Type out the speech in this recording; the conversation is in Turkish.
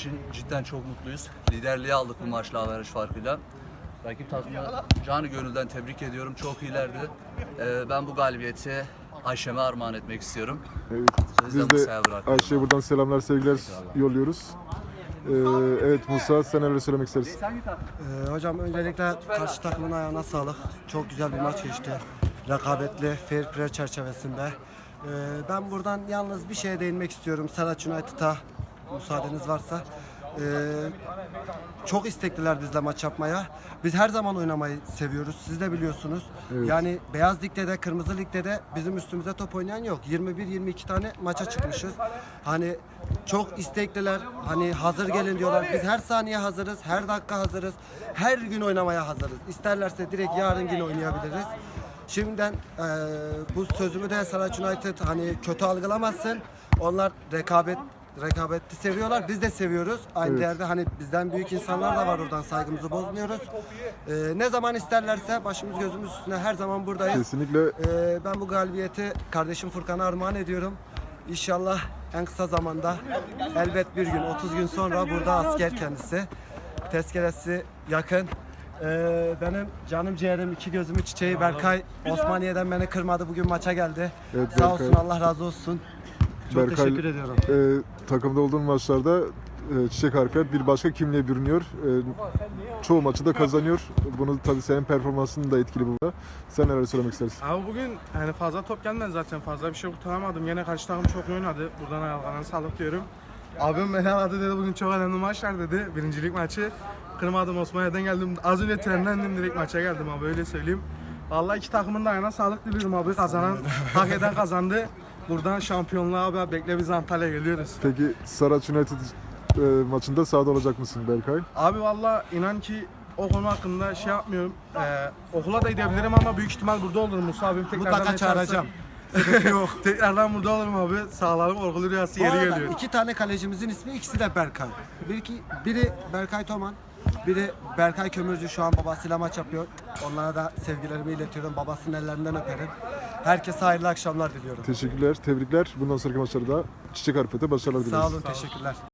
için cidden çok mutluyuz. Liderliği aldık bu maçla averaj farkıyla. Rakip takımı canı gönülden tebrik ediyorum. Çok iyilerdi. Ee, ben bu galibiyeti Ayşem'e armağan etmek istiyorum. Evet, biz de. Ayşe'ye buradan selamlar, sevgiler yolluyoruz. Ee, evet Musa, sen neler söylemek istersin? Ee, hocam öncelikle karşı takımın ayağına sağlık. Çok güzel bir maç geçti. Rekabetli, fair play çerçevesinde. Ee, ben buradan yalnız bir şeye değinmek istiyorum. Saraç United'a müsaadeniz varsa. Ee, çok istekliler bizle maç yapmaya. Biz her zaman oynamayı seviyoruz. Siz de biliyorsunuz. Evet. Yani Beyaz Lig'de de Kırmızı Lig'de de bizim üstümüze top oynayan yok. 21-22 tane maça çıkmışız. Hani çok istekliler. Hani hazır gelin diyorlar. Biz her saniye hazırız. Her dakika hazırız. Her gün oynamaya hazırız. İsterlerse direkt yarın yine oynayabiliriz. Şimdiden eee, bu sözümü de Saraç United hani kötü algılamazsın. Onlar rekabet rekabeti seviyorlar. Biz de seviyoruz. Aynı Evet. yerde hani bizden büyük insanlar da var oradan saygımızı bozmuyoruz. Eee, ne zaman isterlerse başımız gözümüz üstüne her zaman buradayız. Kesinlikle Ee, ben bu galibiyeti kardeşim Furkan'a armağan ediyorum. İnşallah en kısa zamanda elbet bir gün 30 gün sonra burada asker kendisi. Tezkeresi yakın. Ee, benim canım ciğerim iki gözümü çiçeği Berkay Osmaniye'den beni kırmadı bugün maça geldi. Evet, Sağ olsun. Allah razı olsun. Çok Berkay- teşekkür ediyorum. e, takımda olduğun maçlarda e, Çiçek Harfiyat bir başka kimliğe bürünüyor. E, çoğu maçı da kazanıyor. Bunu tabii senin performansın da etkili burada. Sen neler söylemek istersin? Abi bugün yani fazla top gelmedi zaten fazla bir şey kurtaramadım. Yine karşı takım çok iyi oynadı. Buradan ayaklarına sağlık diyorum. Abim beni aradı dedi bugün çok önemli maçlar dedi. Birincilik maçı. Kırmadım Osmaniye'den geldim. Az önce trenlendim direkt maça geldim abi öyle söyleyeyim. Vallahi iki takımın da ayağına sağlık diliyorum abi. Kazanan hak eden kazandı. Buradan şampiyonluğa abi bekle biz Antalya'ya geliyoruz. Peki Saraç United e, maçında sahada olacak mısın Berkay? Abi valla inan ki o konu hakkında şey yapmıyorum. Ee, okula da gidebilirim ama büyük ihtimal burada olurum Musa abim tekrardan Mutlaka çağıracağım. Yok. Tekrardan burada olurum abi. Sağlarım korkulu rüyası Bu yeri arada geliyor. iki tane kalecimizin ismi ikisi de Berkay. Bir, ki- biri Berkay Toman, biri Berkay Kömürcü şu an babasıyla maç yapıyor. Onlara da sevgilerimi iletiyorum. Babasının ellerinden öperim. Herkese hayırlı akşamlar diliyorum. Teşekkürler, tebrikler. Bundan sonraki maçlarda Çiçek Harfiyat'a başarılar dileriz. Sağ olun, teşekkürler.